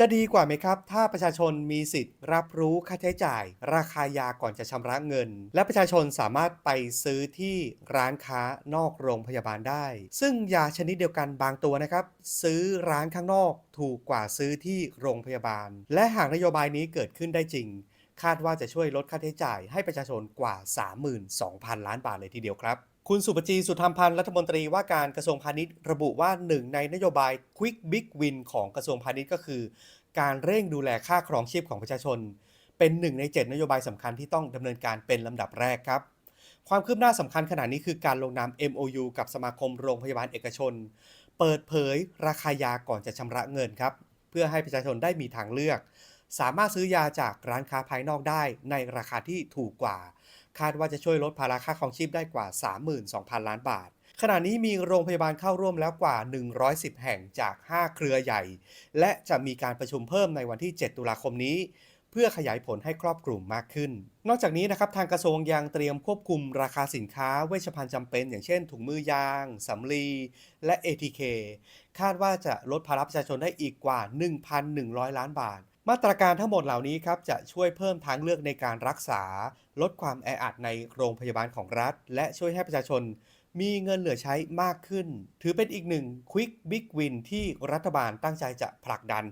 จะดีกว่าไหมครับ ถ้าประชาชนมีสิทธิ์ รับรู้ค่าใช้จ่าย ราคายาก่อนจะชำระเงิน และประชาชนสามารถไปซื้อที่ร้านค้านอกโรงพยาบาลได้ ซึ่งยาชนิดเดียวกันบางตัวนะครับ ซื้อร้านข้างนอกถูกกว่าซื้อที่โรงพยาบาล และหากนโยบายนี้เกิดขึ้นได้จริง คาดว่าจะช่วยลดค่าใช้จ่ายให้ประชาชนกว่า 32,000 ล้านบาทเลยทีเดียวครับคุณสุปจีสุธรรมพันธ์รัฐมนตรีว่าการกระทรวงพาณิชย์ระบุว่าหนึ่งในนโยบาย Quick Big Win ของกระทรวงพาณิชย์ก็คือ การเร่งดูแลค่าครองชีพของประชาชน เป็นหนึ่งใน 7 นโยบายสำคัญที่ต้องดำเนินการเป็นลำดับแรกครับ ความคืบหน้าสำคัญขณะนี้คือการลงนาม MOU กับสมาคมโรงพยาบาลเอกชน เปิดเผยราคายาก่อนจะชำระเงินครับเพื่อให้ประชาชนได้มีทางเลือก สามารถซื้อยาจากร้านค้าภายนอกได้ในราคาที่ถูกกว่า คาดว่าจะช่วยลดภาระค่าครองชีพได้กว่า 32,000 ล้านบาท ขณะนี้มีโรงพยาบาลเข้าร่วมแล้วกว่า 110 แห่งจาก 5 เครือใหญ่ และจะมีการประชุมเพิ่มในวันที่ 7 ตุลาคมนี้เพื่อขยายผลให้ครอบคลุมมากขึ้น นอกจากนี้นะครับทางกระทรวงยังเตรียมควบคุมราคาสินค้าเวชภัณฑ์จำเป็น อย่างเช่น ถุงมือยางสำลี และ ATK คาดว่าจะลดภาระประชาชนได้อีกกว่า 1,100 ล้านบาท มาตรการทั้งหมดเหล่านี้ครับจะช่วยเพิ่มทางเลือกในการรักษา ลดความแออัดในโรงพยาบาลของรัฐ และช่วยให้ประชาชนมีเงินเหลือใช้มากขึ้น ถือเป็นอีกหนึ่งควิกบิ๊กวินที่รัฐบาลตั้งใจจะผลักดัน